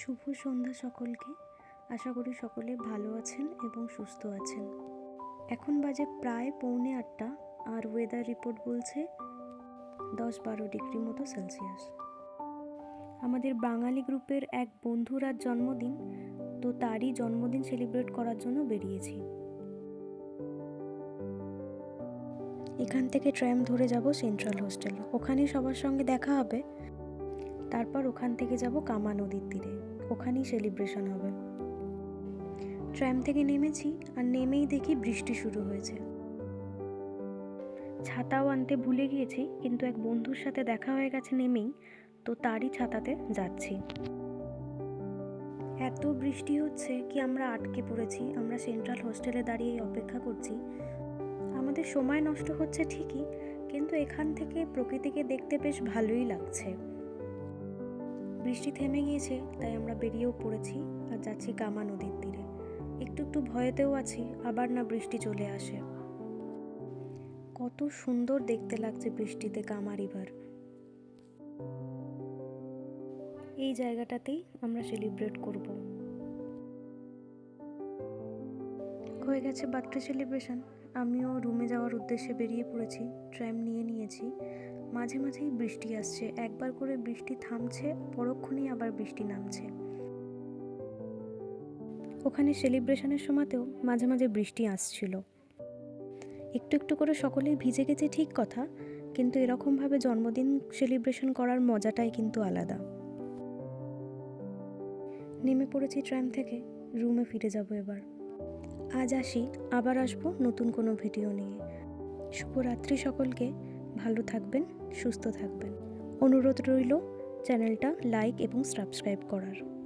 শুভ সন্ধ্যা সকলকে। আশা করি সকলে ভালো আছেন এবং সুস্থ আছেন। এখন বাজে প্রায় পৌনে আটটা আর ওয়েদার রিপোর্ট বলছে দশ বারো ডিগ্রি মতো সেলসিয়াস আমাদের বাঙালি গ্রুপের এক বন্ধুর আজ জন্মদিন, তো তারই জন্মদিন সেলিব্রেট করার জন্য বেরিয়েছি। এখান থেকে ট্র্যাম ধরে যাব সেন্ট্রাল হোস্টেল ওখানে সবার সঙ্গে দেখা হবে। তারপর ওখান থেকে যাব কামা নদীর তীরে। ওখানেই সেলিব্রেশন হবে। ট্র্যাম থেকে নেমেছি আর নেমেই দেখি বৃষ্টি শুরু হয়েছে। ছাতাও আনতে ভুলে গিয়েছি, কিন্তু এক বন্ধুর সাথে দেখা হয়ে গেছে নেমেই, তো তারই ছাতাতে যাচ্ছি। এত বৃষ্টি হচ্ছে কি আমরা আটকে পড়েছি, আমরা সেন্ট্রাল হোস্টেলে দাঁড়িয়ে অপেক্ষা করছি। আমাদের সময় নষ্ট হচ্ছে ঠিকই, কিন্তু এখান থেকে প্রকৃতিকে দেখতে বেশ ভালোই লাগছে। বৃষ্টি থেমে গিয়েছে, তাই আমরা বেরিয়েও পড়েছি আর যাচ্ছি কামা নদীর তীরে। একটু একটু ভয়েতেও আছি, আবার না বৃষ্টি চলে আসে। কত সুন্দর দেখতে লাগছে বৃষ্টিতে কামা রিভার। এই জায়গাটাতেই আমরা সেলিব্রেট করব। হয়ে গেছে বার্থডে সেলিব্রেশন। আমিও রুমে যাওয়ার উদ্দেশ্যে বেরিয়ে পড়েছি, ট্র্যাম নিয়ে নিয়েছি। মাঝে মাঝেই বৃষ্টি আসছে, একবার করে বৃষ্টি থামছে, পরক্ষণেই আবার বৃষ্টি নামছে। ওখানে সেলিব্রেশনের সময়তেও মাঝে মাঝে বৃষ্টি আসছিল। একটু একটু করে সকলেই ভিজে গেছে ঠিক কথা, কিন্তু এরকমভাবে জন্মদিন সেলিব্রেশন করার মজাটাই কিন্তু আলাদা। নেমে পড়েছি ট্র্যাম থেকে, রুমে ফিরে যাব এবার। আজ আসি, আবার আসব নতুন কোনো ভিডিও নিয়ে। শুভরাত্রি সকলকে, ভালো থাকবেন, সুস্থ থাকবেন। অনুরোধ রইল, চ্যানেলটা লাইক এবং সাবস্ক্রাইব করার।